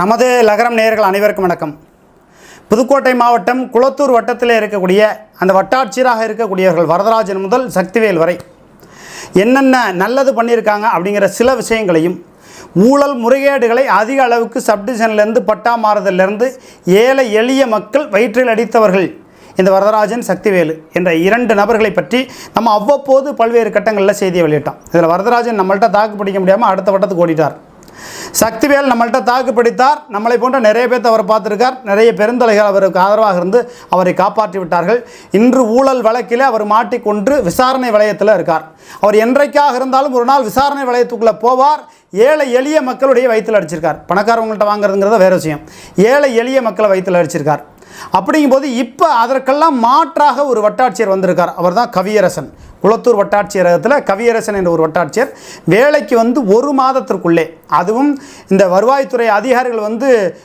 நமது லகரம் நேயர்கள் அனைவருக்கும் வணக்கம். புதுக்கோட்டை மாவட்டம் குளத்தூர் வட்டத்தில் இருக்கக்கூடிய அந்த வட்டாட்சியராக இருக்கக்கூடியவர்கள் வரதராஜன் முதல் சக்திவேல் வரை என்னென்ன நல்லது பண்ணியிருக்காங்க அப்படிங்கிற சில விஷயங்களையும் ஊழல் முறைகேடுகளை அதிக அளவுக்கு சப்டிஷன்லேருந்து பட்டா மாறுதல்லேருந்து ஏழை எளிய மக்கள் வயிற்றில் அடித்தவர்கள் இந்த வரதராஜன் சக்திவேலு என்ற இரண்டு நபர்களை பற்றி நம்ம அவ்வப்போது பல்வேறு கட்டங்களில் செய்தியை வெளியிட்டோம். இதில் வரதராஜன் நம்மள்கிட்ட தாக்கு பிடிக்க முடியாமல் அடுத்த வட்டத்துக்கு ஓடிட்டார். சக்திவேல் நம்மள்ட்ட தாக்கு பிடித்தார். நம்மளை போன்ற நிறைய பேர்த்த அவர் பார்த்துருக்கார். நிறைய பெருந்தலைகள் அவருக்கு ஆதரவாக இருந்து அவரை காப்பாற்றி விட்டார்கள். இன்று ஊழல் வழக்கிலே அவர் மாட்டிக்கொண்டு விசாரணை வளையத்தில் இருக்கார். அவர் என்றைக்காக இருந்தாலும் ஒரு நாள் விசாரணை வளையத்துக்குள்ளே போவார். ஏழை எளிய மக்களுடைய வயிற்றில் அடிச்சிருக்கார். பணக்காரவங்கள்ட்ட வாங்குறதுங்கிறத வேறு விஷயம். ஏழை எளிய மக்களை வயிற்றில் அடிச்சிருக்கார். அப்படிங்கும்போது இப்போ அதற்கெல்லாம் மாற்றாக ஒரு வட்டாட்சியர் வந்திருக்கார். அவர் தான் கவியரசன். குளத்தூர் வட்டாட்சியரகத்தில் கவியரசன் என்ற ஒரு வட்டாட்சியர் வேலைக்கு வந்து ஒரு மாதத்திற்குள்ளே அதுவும் இந்த வருவாய்த்துறை அதிகாரிகள் வந்து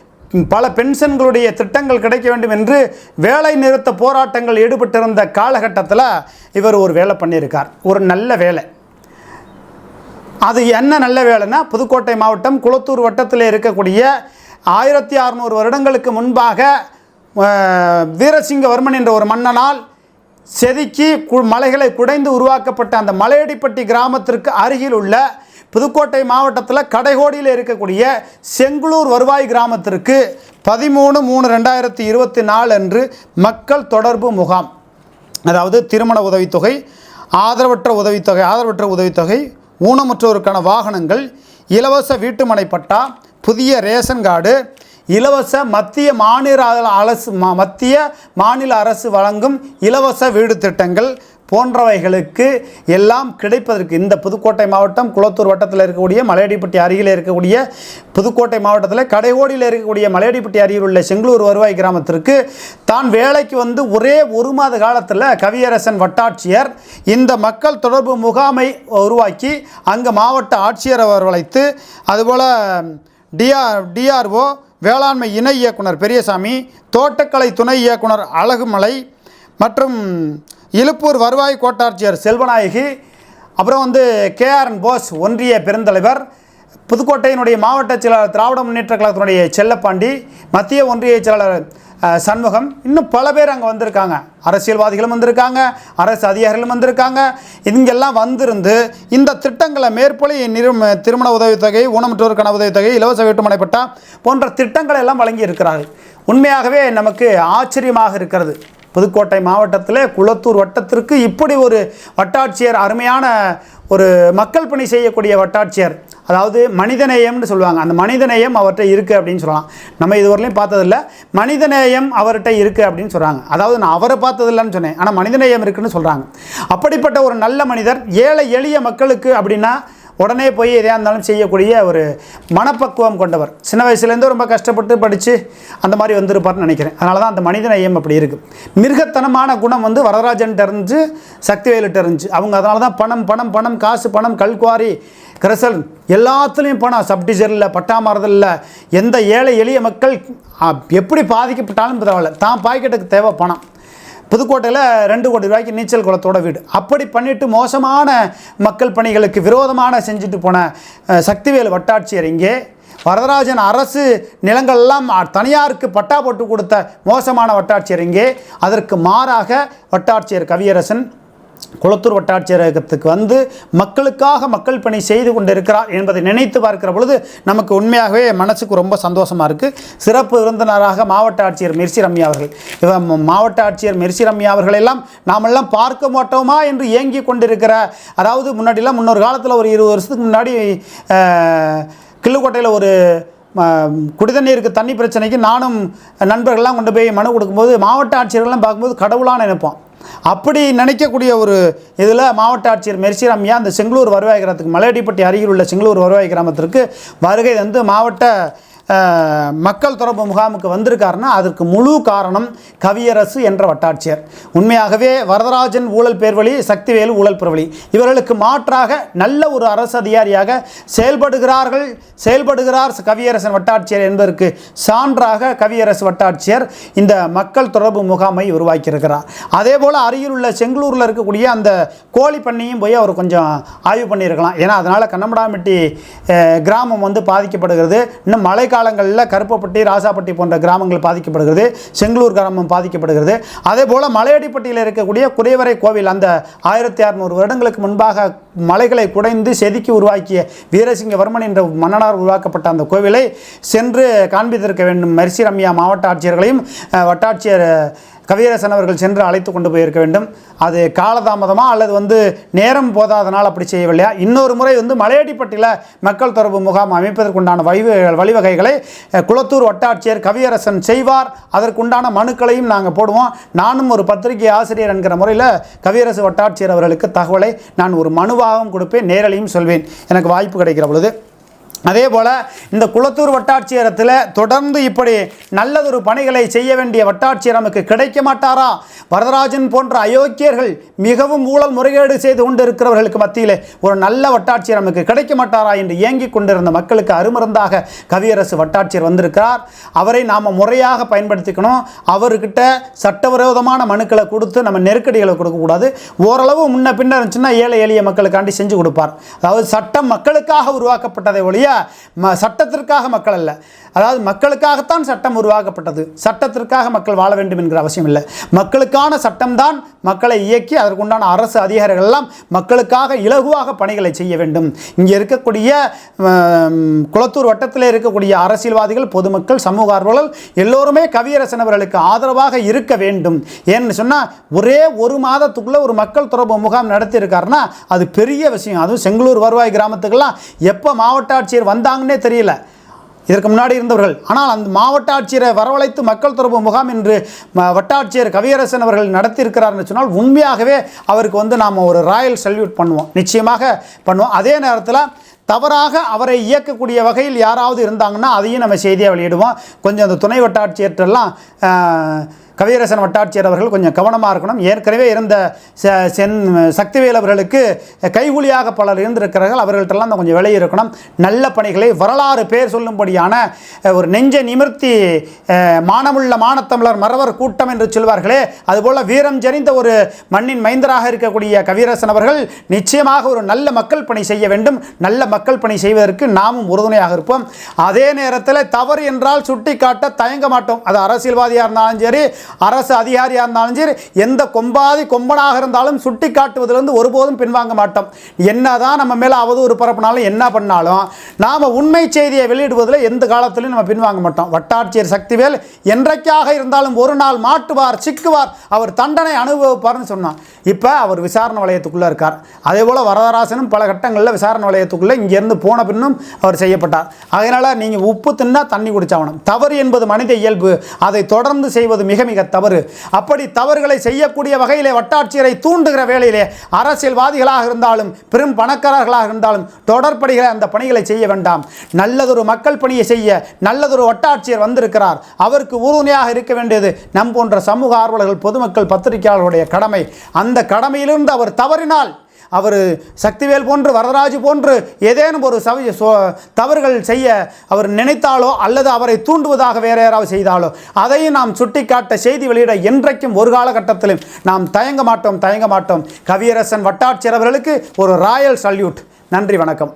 பல பென்ஷன்களுடைய திட்டங்கள் கிடைக்க வேண்டும் என்று வேலை நிறுத்த போராட்டங்கள் ஈடுபட்டிருந்த காலகட்டத்தில் இவர் ஒரு வேலை பண்ணியிருக்கார். ஒரு நல்ல வேலை. அது என்ன நல்ல வேலைன்னா புதுக்கோட்டை மாவட்டம் குளத்தூர் வட்டத்தில் இருக்கக்கூடிய ஆயிரத்தி அறநூறு வருடங்களுக்கு முன்பாக வீரசிங்கவர்மன் என்ற ஒரு மன்னனால் செதுக்கி கு மலைகளை குடைந்து உருவாக்கப்பட்ட அந்த மலையடிப்பட்டி கிராமத்திற்கு அருகில் உள்ள புதுக்கோட்டை மாவட்டத்தில் கடைகோடியில் இருக்கக்கூடிய செங்குளூர் வருவாய் கிராமத்திற்கு பதிமூணு மூணு ரெண்டாயிரத்தி இருபத்தி நாலு அன்று மக்கள் தொடர்பு முகாம். அதாவது திருமண உதவித்தொகை ஆதரவற்ற உதவித்தொகை ஆதரவற்ற உதவித்தொகை ஊனமுற்றோருக்கான வாகனங்கள் இலவச வீட்டுமனை பட்டா புதிய ரேஷன் கார்டு இலவச மத்திய மாநில அரசு மத்திய மாநில அரசு வழங்கும் இலவச வீடு திட்டங்கள் போன்றவைகளுக்கு எல்லாம் கிடைப்பதற்கு இந்த புதுக்கோட்டை மாவட்டம் குளத்தூர் வட்டத்தில் இருக்கக்கூடிய மலையடிப்பட்டி அருகில் இருக்கக்கூடிய புதுக்கோட்டை மாவட்டத்தில் கடைகோடியில் இருக்கக்கூடிய மலையடிப்பட்டி அருகில் உள்ள செங்களூர் வருவாய் கிராமத்திற்கு தான் வேலைக்கு வந்து ஒரே ஒரு மாத காலத்தில் கவியரசன் வட்டாட்சியர் இந்த மக்கள் தொடர்பு முகாமை உருவாக்கி அங்கே மாவட்ட ஆட்சியர் அவர் வளைத்து அதுபோல் டிஆர் டிஆர்ஓ வேளாண்மை இணை இயக்குனர் பெரியசாமி தோட்டக்கலை துணை இயக்குனர் அழகுமலை மற்றும் இழுப்பூர் வருவாய் கோட்டாட்சியர் செல்வநாயகி அப்புறம் வந்து கேஆர்என் போஸ் ஒன்றிய பெருந்தலைவர் புதுக்கோட்டையினுடைய மாவட்ட செயலாளர் திராவிட முன்னேற்ற கழகத்தினுடைய செல்லப்பாண்டி மத்திய ஒன்றிய செயலாளர் சண்முகம் இன்னும் பல பேர் அங்கே வந்திருக்காங்க. அரசியல்வாதிகளும் வந்திருக்காங்க அரசு அதிகாரிகளும் வந்திருக்காங்க. இங்கெல்லாம் வந்திருந்து இந்த திட்டங்களை மேற்பொழி நிறும திருமண உதவித்தொகை ஊனமுற்றோருக்கான உதவித்தொகை இலவச வீட்டுமனை பட்டா போன்ற திட்டங்களை எல்லாம் வழங்கி இருக்கிறார்கள் உண்மையாகவே நமக்கு ஆச்சரியமாக இருக்கிறது. புதுக்கோட்டை மாவட்டத்தில் குளத்தூர் வட்டத்திற்கு இப்படி ஒரு வட்டாட்சியர் அருமையான ஒரு மக்கள் பணி செய்யக்கூடிய வட்டாட்சியர் அதாவது மனிதநேயம்னு சொல்லுவாங்க. அந்த மனிதநேயம் அவர்கிட்ட இருக்குது அப்படின்னு சொல்லலாம். நம்ம இதுவரையிலையும் பார்த்ததில்ல. மனிதநேயம் அவர்கிட்ட இருக்குது அப்படின்னு சொல்கிறாங்க அதாவது நான் அவரை பார்த்ததில்லன்னு சொன்னேன். ஆனால் மனிதநேயம் இருக்குன்னு சொல்கிறாங்க அப்படிப்பட்ட ஒரு நல்ல மனிதர் ஏழை எளிய மக்களுக்கு அப்படின்னா உடனே போய் எதையாக இருந்தாலும் செய்யக்கூடிய ஒரு மனப்பக்குவம் கொண்டவர். சின்ன வயசுலேருந்து ரொம்ப கஷ்டப்பட்டு படித்து அந்த மாதிரி வந்திருப்பார்னு நினைக்கிறேன். அதனால தான் அந்த மனித நேயம் அப்படி இருக்குது மிருகத்தனமான குணம் வந்து வரதராஜன் இருந்துச்சு சக்திவேலுட்ட இருந்துச்சு. அவங்க அதனால தான் பணம் பணம் பணம் காசு பணம் கல்குவாரி கிரசல் எல்லாத்துலேயும் பணம் சப்டிஜரில் பட்டாமரதில் எந்த ஏழை எளிய மக்கள் எப்படி பாதிக்கப்பட்டாலும் பரவாயில்ல. தான் பாக்கெட்டுக்கு தேவை பணம். புதுக்கோட்டையில் ரெண்டு கோடி ரூபாய்க்கு நீச்சல் குளத்தோட வீடு. அப்படி பண்ணிட்டு மோசமான மக்கள் பணிகளுக்கு விரோதமான செஞ்சுட்டு போன சக்திவேல் வட்டாட்சியர் இங்கே. வரதராஜன் அரசு நிலங்கள்லாம் தனியாருக்கு பட்டா போட்டு கொடுத்த மோசமான வட்டாட்சியர் இங்கே. அதற்கு மாறாக வட்டாட்சியர் கவியரசன் குளத்தூர் வட்டாட்சியரகத்துக்கு வந்து மக்களுக்காக மக்கள் பணி செய்து கொண்டிருக்கிறார் என்பதை நினைத்து பார்க்கிற பொழுது நமக்கு உண்மையாகவே மனசுக்கு ரொம்ப சந்தோஷமாக இருக்குது சிறப்பு விருந்தினராக மாவட்ட ஆட்சியர் மிர்சி ரம்யா அவர்கள். இவ மாவட்ட ஆட்சியர் மிர்சி ரம்யா அவர்களெல்லாம் நாமெல்லாம் பார்க்க மாட்டோமா என்று ஏங்கி கொண்டிருக்கிற அதாவது முன்னாடிலாம் முன்னொரு காலத்தில் ஒரு இருபது வருஷத்துக்கு முன்னாடி கிள்ளுக்கோட்டையில் ஒரு குடிதண்ணீருக்கு தண்ணி பிரச்சனைக்கு நானும் நண்பர்கள்லாம் கொண்டு போய் மனு கொடுக்கும்போது மாவட்ட ஆட்சியர்கள்லாம் பார்க்கும்போது கடவுளாக நினைப்போம். அப்படி நினைக்கக்கூடிய ஒரு இதில் மாவட்ட ஆட்சியர் மெர்சிராமியா அந்த செங்களூர் வருவாய் கிராமத்துக்கு மலையடிப்பட்டி அருகில் உள்ள செங்களூர் வருவாய் கிராமத்திற்கு வருகை வந்து மாவட்ட மக்கள் தொடர்பு முகாமுக்கு வந்திருக்காருன்னா அதற்கு முழு காரணம் கவியரசு என்ற வட்டாட்சியர். உண்மையாகவே வரதராஜன் ஊழல் பேர்வழி சக்திவேலு ஊழல் பேர்வழி. இவர்களுக்கு மாற்றாக நல்ல ஒரு அரசு அதிகாரியாக செயல்படுகிறார்கள். செயல்படுகிறார் கவியரசன் வட்டாட்சியர் என்பதற்கு சான்றாக கவியரசு வட்டாட்சியர் இந்த மக்கள் தொடர்பு முகாமை உருவாக்கியிருக்கிறார். அதே போல் அருகில் உள்ள செங்களூரில் இருக்கக்கூடிய அந்த கோழி பண்ணையும் போய் அவர் கொஞ்சம் ஆய்வு பண்ணியிருக்கலாம். ஏன்னா அதனால் கண்ணமடாம்பட்டி கிராமம் வந்து பாதிக்கப்படுகிறது. இன்னும் மழை மழைக்காலங்களில் கருப்பப்பட்டி ராசாப்பட்டி போன்ற கிராமங்கள் பாதிக்கப்படுகிறது. செங்களூர் கிராமம் பாதிக்கப்படுகிறது. அதே போல் மலையடிப்பட்டியில் இருக்கக்கூடிய குடைவரை கோவில் அந்த ஆயிரத்தி அறநூறு வருடங்களுக்கு முன்பாக மலைகளை குடைந்து செதுக்கி உருவாக்கிய வீரசிங்கவர்மன் என்ற மன்னனார் உருவாக்கப்பட்ட அந்த கோவிலை சென்று காண்பித்திருக்க வேண்டும். மரிசி ரம்யா மாவட்ட ஆட்சியர்களையும் வட்டாட்சியர் கவியரசன் அவர்கள் சென்று அழைத்து கொண்டு போயிருக்க வேண்டும். அது காலதாமதமாக அல்லது வந்து நேரம் போதாதனால் அப்படி செய்யவில்லையா? இன்னொரு முறை வந்து மலையடிப்பட்டியில் மக்கள் தொடர்பு முகாம் அமைப்பதற்குண்டான வழிவகைகள் வழிவகைகளை குளத்தூர் வட்டாட்சியர் கவியரசன் செய்வார். அதற்குண்டான மனுக்களையும் நாங்கள் போடுவோம். நானும் ஒரு பத்திரிகை ஆசிரியர் என்கிற முறையில் கவியரசு வட்டாட்சியர் அவர்களுக்கு தகவலை நான் ஒரு மனுவாகவும் கொடுப்பேன் நேரலையும் சொல்வேன். எனக்கு வாய்ப்பு கிடைக்கிற பொழுது. அதே போல் இந்த குளத்தூர் வட்டாட்சியரத்தில் தொடர்ந்து இப்படி நல்லதொரு பணிகளை செய்ய வேண்டிய வட்டாட்சியர் நமக்கு கிடைக்க மாட்டாரா? வரதராஜன் போன்ற அயோக்கியர்கள் மிகவும் ஊழல் முறைகேடு செய்து கொண்டு இருக்கிறவர்களுக்கு மத்தியில் ஒரு நல்ல வட்டாட்சியர் நமக்கு கிடைக்க மாட்டாரா என்று இயங்கிக் கொண்டிருந்த மக்களுக்கு அருமருந்தாக கவியரசு வட்டாட்சியர் வந்திருக்கிறார். அவரை நாம் முறையாக பயன்படுத்திக்கணும். அவர்கிட்ட சட்டவிரோதமான மனுக்களை கொடுத்து நம்ம நெருக்கடிகளை கொடுக்கக்கூடாது ஓரளவு முன்ன பின்ன இருந்துச்சுன்னா ஏழை எளிய மக்களுக்காண்டி செஞ்சு கொடுப்பார். அதாவது சட்டம் மக்களுக்காக உருவாக்கப்பட்டதை ஒழிய ம சட்டத்திற்காக மக்கள் அல்ல. அதாவது மக்களுக்காகத்தான் சட்டம் உருவாக்கப்பட்டது. சட்டத்திற்காக மக்கள் வாழ வேண்டும் என்கிற அவசியம் இல்லை. மக்களுக்கான சட்டம்தான் மக்களை இயக்கி அதற்குண்டான அரசு அதிகாரிகள் எல்லாம் மக்களுக்காக இலகுவாக பணிகளை செய்ய வேண்டும். இங்கே இருக்கக்கூடிய குளத்தூர் வட்டத்தில் இருக்கக்கூடிய அரசியல்வாதிகள் பொதுமக்கள் சமூக ஆர்வலர்கள் எல்லோருமே கவியரசன் அவர்களுக்கு ஆதரவாக இருக்க வேண்டும். ஏன்னு சொன்னால் ஒரே ஒரு மாதத்துக்குள்ளே ஒரு மக்கள் தொடர்பு முகாம் நடத்தியிருக்காருன்னா அது பெரிய விஷயம். அதுவும் செங்களூர் வருவாய் கிராமத்துக்கெல்லாம் எப்போ மாவட்ட ஆட்சி ஆட்சியர் வந்தாங்கன்னே தெரியல. இதற்கு முன்னாடி இருந்தவர்கள். ஆனால் அந்த மாவட்ட ஆட்சியரை வரவழைத்து மக்கள் தொடர்பு முகாம் என்று வட்டாட்சியர் கவியரசன் அவர்கள் நடத்தியிருக்கிறார்னு சொன்னால் உண்மையாகவே அவருக்கு வந்து நாம் ஒரு ராயல் சல்யூட் பண்ணுவோம். நிச்சயமாக பண்ணுவோம். அதே நேரத்தில் தவறாக அவரை இயக்கக்கூடிய வகையில் யாராவது இருந்தாங்கன்னா அதையும் நம்ம செய்தியாக வெளியிடுவோம். கொஞ்சம் அந்த துணை வட்டாட்சியர்கிட்டலாம் கவியரசன் வட்டாட்சியர் அவர்கள் கொஞ்சம் கவனமாக இருக்கணும். ஏற்கனவே இருந்த செ- சென் சக்திவேல் அவர்களுக்கு கைகூலியாக பலர் இருந்திருக்கிறார்கள். அவர்கள்ட்டெல்லாம் அந்த கொஞ்சம் விலை இருக்கணும். நல்ல பணிகளை வரலாறு பேர் சொல்லும்படியான ஒரு நெஞ்சை நிமிர்த்தி மானமுள்ள மானத்தமிழர் மறவர் கூட்டம் என்று சொல்வார்களே. அதுபோல் வீரம் ஜெறிந்த ஒரு மண்ணின் மைந்தராக இருக்கக்கூடிய கவியரசன் அவர்கள் நிச்சயமாக ஒரு நல்ல மக்கள் பணி செய்ய வேண்டும். நல்ல மக்கள் பணி செய்வதற்கு நாமும் உறுதுணையாக இருப்போம். அதே நேரத்தில் தவறு என்றால் சுட்டிக்காட்ட தயங்க மாட்டோம். அது அரசியல்வாதியாக இருந்தாலும் சரி அரசு அதிகாரியாக இருந்தாலும் சரி எந்த கொம்பாதி கொம்பனாக இருந்தாலும் சுட்டி காட்டுவதிலிருந்து ஒருபோதும் பின்வாங்க மாட்டோம். என்னதான் நம்ம மேலே அவதூறு பரப்பினாலும் என்ன பண்ணாலும் நாம் உண்மை செய்தியை வெளியிடுவதில் எந்த காலத்திலும் நம்ம பின்வாங்க மாட்டோம். வட்டாட்சியர் சக்திவேல் என்றைக்காக இருந்தாலும் ஒரு நாள் மாட்டுவார் சிக்குவார் அவர் தண்டனை அனுபவிப்பார்னு சொன்னான். இப்போ அவர் விசாரணை வளையத்துக்குள்ளே இருக்கார். அதே போல் வரதராசனும் பல கட்டங்களில் விசாரணை வளையத்துக்குள்ளே இங்கேருந்து போன பின்னும் அவர் செய்யப்பட்டார். அதனால் நீங்கள் உப்பு தின்னா தண்ணி குடிச்சாவணும் தவறு என்பது மனித இயல்பு. அதை தொடர்ந்து செய்வது மிக மிக தவறு. அப்படி தவறுகளை செய்யக்கூடிய வகையிலே வட்டாட்சியரை தூண்டுகிற வேளையிலே அரசியல்வாதிகளாக இருந்தாலும் பெரும் பணக்காரர்களாக இருந்தாலும் தொடர்படிகளை அந்த பணிகளை செய்ய வேண்டாம். நல்லதொரு மக்கள் பணியை செய்ய நல்லதொரு வட்டாட்சியர் வந்திருக்கிறார். அவருக்கு உறுதுணையாக இருக்க வேண்டியது நம் போன்ற சமூக ஆர்வலர்கள் பொதுமக்கள் பத்திரிகையாளர்களுடைய கடமை. அந்த கடமையிலிருந்து அவர் தவறினால் அவர் சக்திவேல் போன்று வரதராஜ் போன்று ஏதேனும் ஒரு சவி சோ தவறுகள் செய்ய அவர் நினைத்தாலோ அல்லது அவரை தூண்டுவதாக வேற யாராவது செய்தாலோ அதையும் நாம் சுட்டிக்காட்ட செய்தி வெளியிட என்றைக்கும் ஒரு காலகட்டத்திலும் நாம் தயங்க மாட்டோம் தயங்க மாட்டோம். கவியரசன் வட்டாட்சியர் அவர்களுக்கு ஒரு ராயல் சல்யூட். நன்றி வணக்கம்.